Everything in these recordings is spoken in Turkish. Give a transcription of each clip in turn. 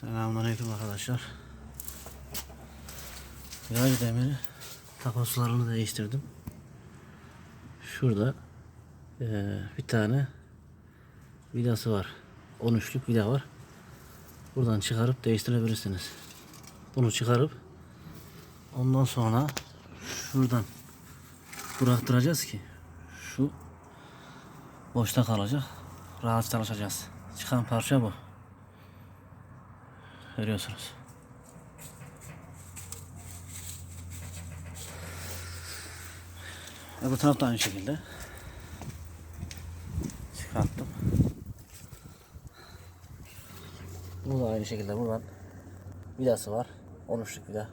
Selamünaleyküm arkadaşlar. Yay demiri takoslarını değiştirdim. Şurada eee, bir tane vidası var. 13'lük vida var. Buradan çıkarıp değiştirebilirsiniz. Bunu çıkarıp ondan sonra şuradan bıraktıracağız ki şu boşta kalacak. Rahat çalışacağız. Çıkan parça bu. Görüyorsunuz. Öbür taraf da aynı şekilde. Çıkarttım. Bu da aynı şekilde buradan vidası var. 13'lük vida.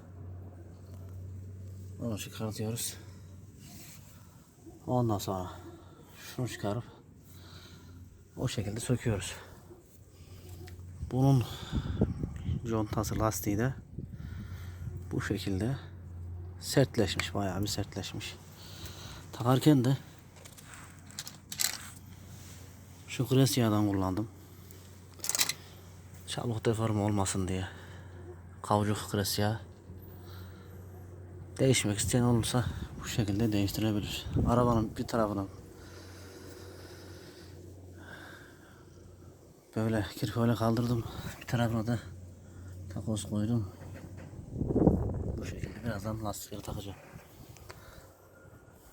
Onu çıkartıyoruz. Ondan sonra şunu çıkarıp o şekilde söküyoruz. Bunun contası lastiği de bu şekilde sertleşmiş bayağı bir sertleşmiş. Takarken de şu gres yağdan kullandım. Çabuk deforme olmasın diye. Kavucuk gres yağı. Değişmek isteyen olursa bu şekilde değiştirebilir. Arabanın bir tarafını böyle kirkoyla kaldırdım. Bir tarafına da takoz koydum. Bu şekilde birazdan lastikleri takacağım.